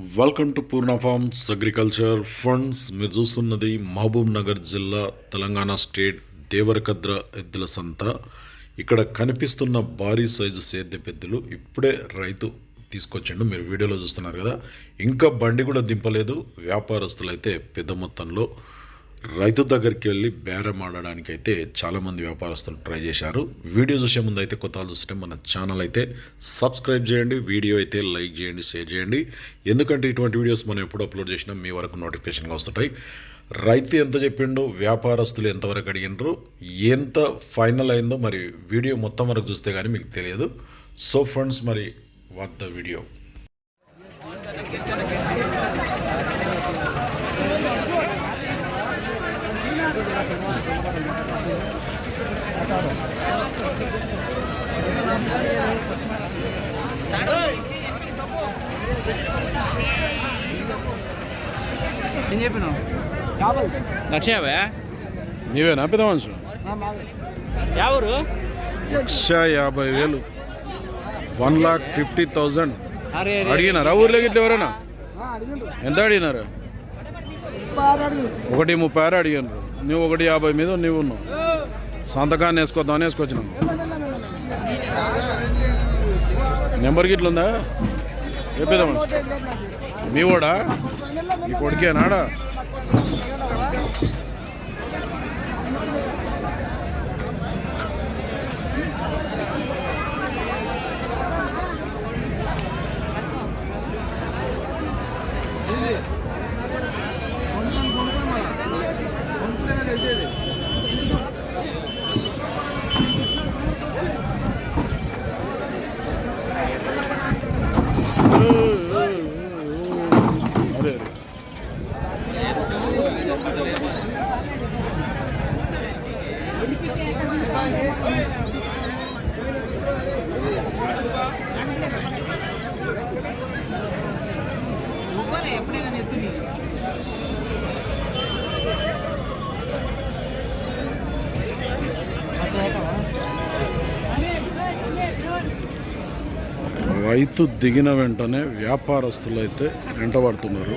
Welcome to Purna farms agriculture funds మీరు చూస్తున్నది మహబూబ్ నగర్ జిల్లా తెలంగాణ స్టేట్ దేవరకద్ర ఎద్దుల సంత ఇక్కడ కనిపిస్తున్న భారీ సైజు సేద్య పెద్దలు ఇప్పుడే రైతు తీసుకొచ్చిండు. మీరు వీడియోలో చూస్తున్నారు కదా. ఇంకా బండి కూడా దింపలేదు. వ్యాపారస్తులు అయితే పెద్ద మొత్తంలో రైతు దగ్గరికి వెళ్ళి బేరం ఆడడానికి అయితే చాలామంది వ్యాపారస్తులు ట్రై చేశారు. వీడియో చూసే ముందు అయితే కొత్త చూస్తుంటే మన ఛానల్ అయితే సబ్స్క్రైబ్ చేయండి వీడియో అయితే లైక్ చేయండి షేర్ చేయండి. ఎందుకంటే ఇటువంటి వీడియోస్ మనం ఎప్పుడు అప్లోడ్ చేసినా మీ వరకు నోటిఫికేషన్గా వస్తుంటాయి. రైతు ఎంత చెప్పిండో వ్యాపారస్తులు ఎంతవరకు అడిగినరు ఎంత ఫైనల్ అయిందో మరి వీడియో మొత్తం వరకు చూస్తే కానీ మీకు తెలియదు. సో ఫ్రెండ్స్ మరి వాట్ ద వీడియో ఏం చెప్పినావు లక్ష యాభై నీవేనా పెద్ద మనుషులు? ఎవరు లక్ష యాభై వేలు. One lakh fifty thousand. అడిగినారా ఊర్లోకి ఇట్లా ఎవరైనా? ఎంత అడిగినారు? ఒకటి ముప్పై ఆరు అడిగినారు నువ్వు ఒకటి యాభై మీద నువ్వు ఉన్నావు సంతకాన్ని వేసుకోద్దామని వేసుకొచ్చినావు నెంబర్ గిట్ల ఉందా? చెప్పేదామా మీ కూడా మీ కొడుకేనాడా? you know. రైతు దిగిన వెంటనే వ్యాపారస్తులు అయితే వెంటబడుతున్నారు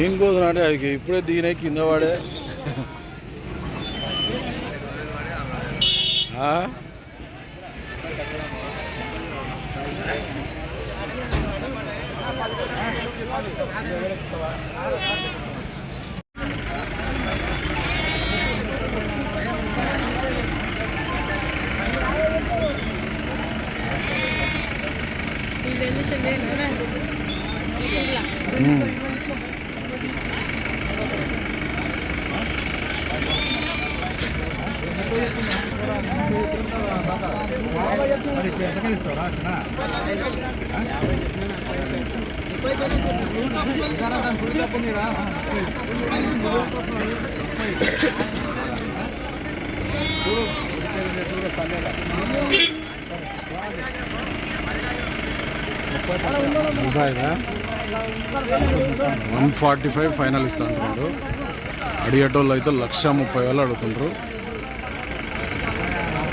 ఏం కోదనాడే అవి ఇప్పుడే దిగినాయి కింద వాడే ఆ? వన్ ఫార్టీ ఫైవ్ ఫైనల్ ఇస్తా అంటున్నాడు. అడిగేటోళ్ళు అయితే లక్ష ముప్పై వేలు అడుగుతుండ్రు.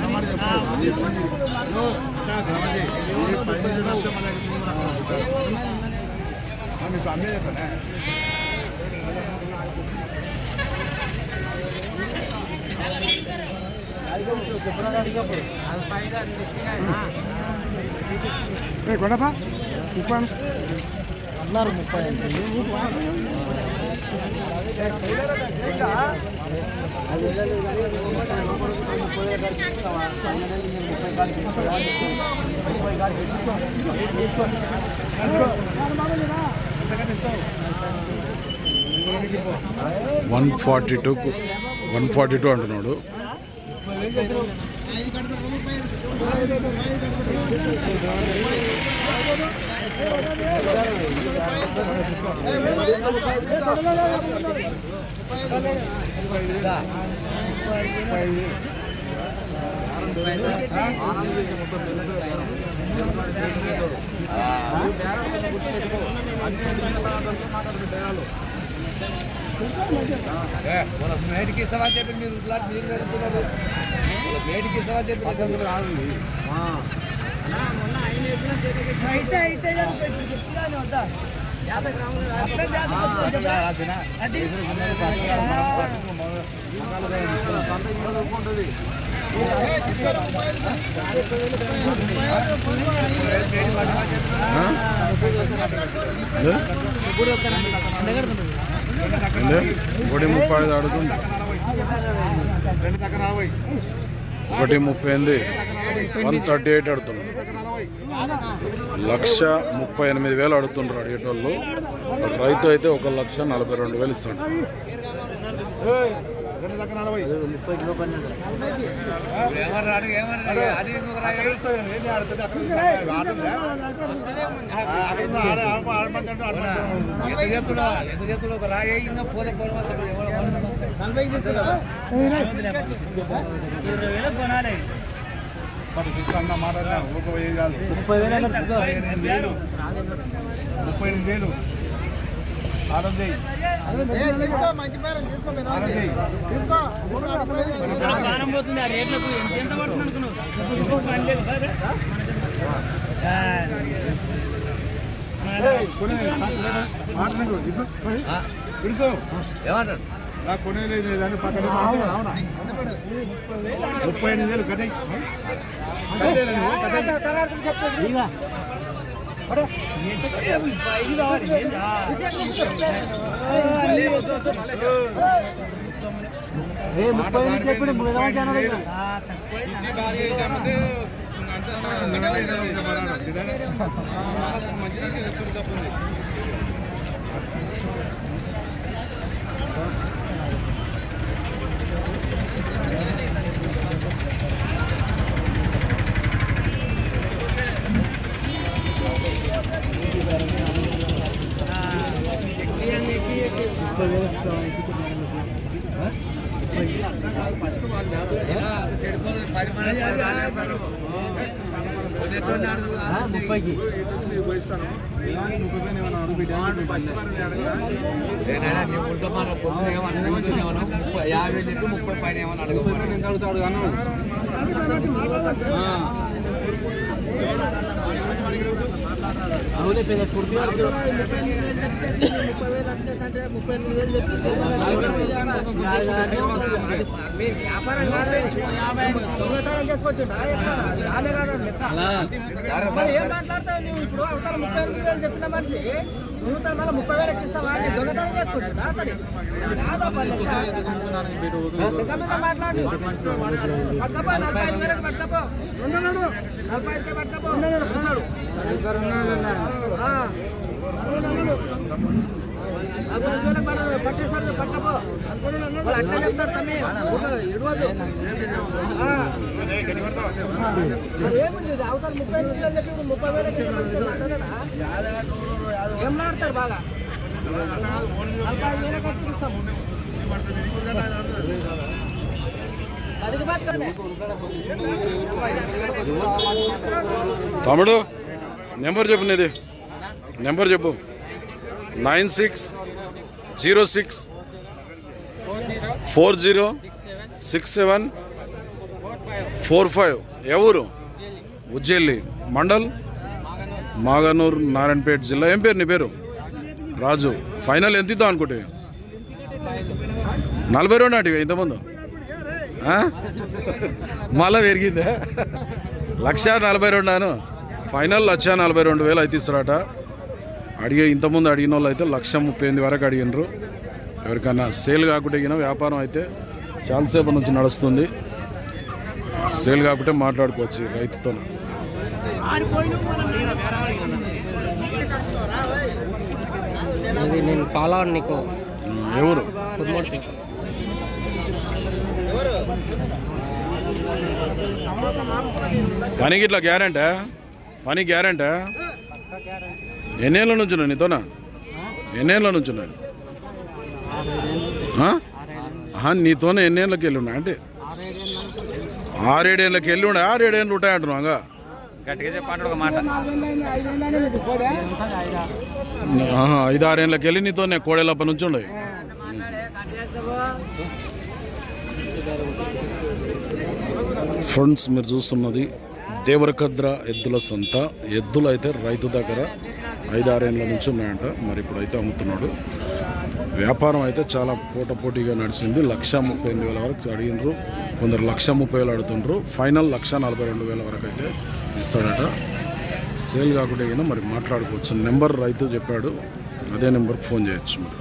పండిస్తావా కొండపా? ముప్పై అన్నారు ముప్పై one forty two one forty two అంటున్నాడు. మేడికి ఇస్తావా చెప్పి మీరు ఇట్లా మీరు పెడుతున్నారు. మేడికి ఇస్తావా చెప్పి అయితే అయితే ఒకటి ముప్పై ఐదు అడుగుతుంది ఒకటి ముప్పై ఎనిమిది వన్ థర్టీ ఎయిట్ అడుగుతుంది లక్ష ముప్పై ఎనిమిది వేలు అడుగుతుండ్రు అడిగేటోళ్ళు. రైతు అయితే ఒక లక్ష నలభై రెండు వేలు ఇస్తాడు. ఏమన్నాడు ఏమన్నాడు అది ఇంకొక ఒక ముప్పై వేలు ముప్పై ఎనిమిది వేలు ఆనంద్ మంచి పేరు తీసుకో ఆనంద్ ప్రాణం పోతుంది ఆ రేట్లకు ఎంత ఎంత పడుతుంది అనుకున్నావు పని లేదు కదా? ఆ, పిలుసు ఏమంటాడు నాకు కొనేది దాన్ని పక్కన ముప్పై ఎనిమిది వేలు కట్టాయి ముప్పైకి. యాభై చెప్పి ముప్పై పైన ఏమన్నా అడుగుతాడు కానీ అవునే పెద్ద కుర్తి ముప్పై వేలు అంటే ముప్పై ఎనిమిది వేలు చెప్పేసి మీ వ్యాపారం కాదు దొంగతనం చేసుకోవచ్చు అది ఆమె కాదు లెక్క మరి ఏం మాట్లాడతావు నువ్వు ఇప్పుడు అవతల ముప్పై ఎనిమిది వేలు చెప్పిన మనిషి నువ్వు తన మళ్ళీ ముప్పై వేలు ఎక్కిస్తావా దొంగతనం చేసుకోవచ్చు అతని లెక్క మీద మాట్లాడు నలభై ఐదు వేలకు నలభై ఐదుకే వస్తాడు. ఆ. వాళ్ళు అట్లా చెప్తారు తమ్మి ఇడవద్దు అవతల ముప్పై వేలు ముప్పై వేలకి ఏం మాడతారు బాగా నలభై ఐదు వేలకు వచ్చి ఇస్తాము తమ్ముడు నెంబర్ చెప్పు నీది. నెంబర్ చెప్పు. Nine six zero six four zero six seven four five. ఎవరు ఉజ్జెల్లి మండల్? మాగనూరు నారాయణపేట జిల్లా. ఏం పేరు నీ పేరు? రాజు. ఫైనల్ ఎంత ఇద్దాం అనుకుంటే? నలభై రెండు అంటే ఇంతకుముందు. మళ్ళా పెరిగిందా? లక్ష నలభై రెండు అను. ఫైనల్ లక్ష నలభై రెండు వేలు అయితే ఇస్తారట అడిగే ఇంతకుముందు అడిగిన వాళ్ళు అయితే లక్ష ముప్పై ఎనిమిది వరకు అడిగినరు. ఎవరికైనా సేల్ కాకుండా వ్యాపారం అయితే చాలాసేపు నుంచి నడుస్తుంది. సేల్ కాకుంటే మాట్లాడుకోవచ్చు రైతుతో. నేను ఫాలో నీకు. ఎవరు? పనికి ఇట్లా గ్యారెంటా? పని గ్యారెంటా? ఎన్నేళ్ళ నుంచి నీతోనా? ఎన్నేళ్ళ నుంచి నీతోనే ఎన్నేళ్ళకి వెళ్ళి ఉన్నా అంటే? ఆరేడేళ్ళకి వెళ్ళి ఉండే ఆరేడేళ్ళు ఉంటాయి అంటున్నాగా గట్టిగా చెప్పండి ఒక మాట. ఆహా, ఐదు ఆరేళ్ళకి వెళ్ళి నీతోనే కోడేలప్ప నుంచి ఉండే? ఫ్రెండ్స్ మీరు చూస్తున్నది దేవరకద్ర ఎద్దుల సొంత. ఎద్దులు అయితే రైతు దగ్గర ఐదు నుంచి ఉన్నాయంట. మరి ఇప్పుడైతే అమ్ముతున్నాడు. వ్యాపారం అయితే చాలా పోటపోటీగా నడిచింది. లక్ష ముప్పై ఎనిమిది వేల వరకు అడిగినారు కొందరు లక్ష ముప్పై వేలు అడుగుతుండ్రు. ఫైనల్ లక్ష నలభై రెండు వేల వరకు అయితే ఇస్తాడట. సేల్ కాకుండా అయినా మరి మాట్లాడుకోవచ్చు. నెంబర్ రైతు చెప్పాడు. అదే నెంబర్కి ఫోన్ చేయొచ్చు మరి.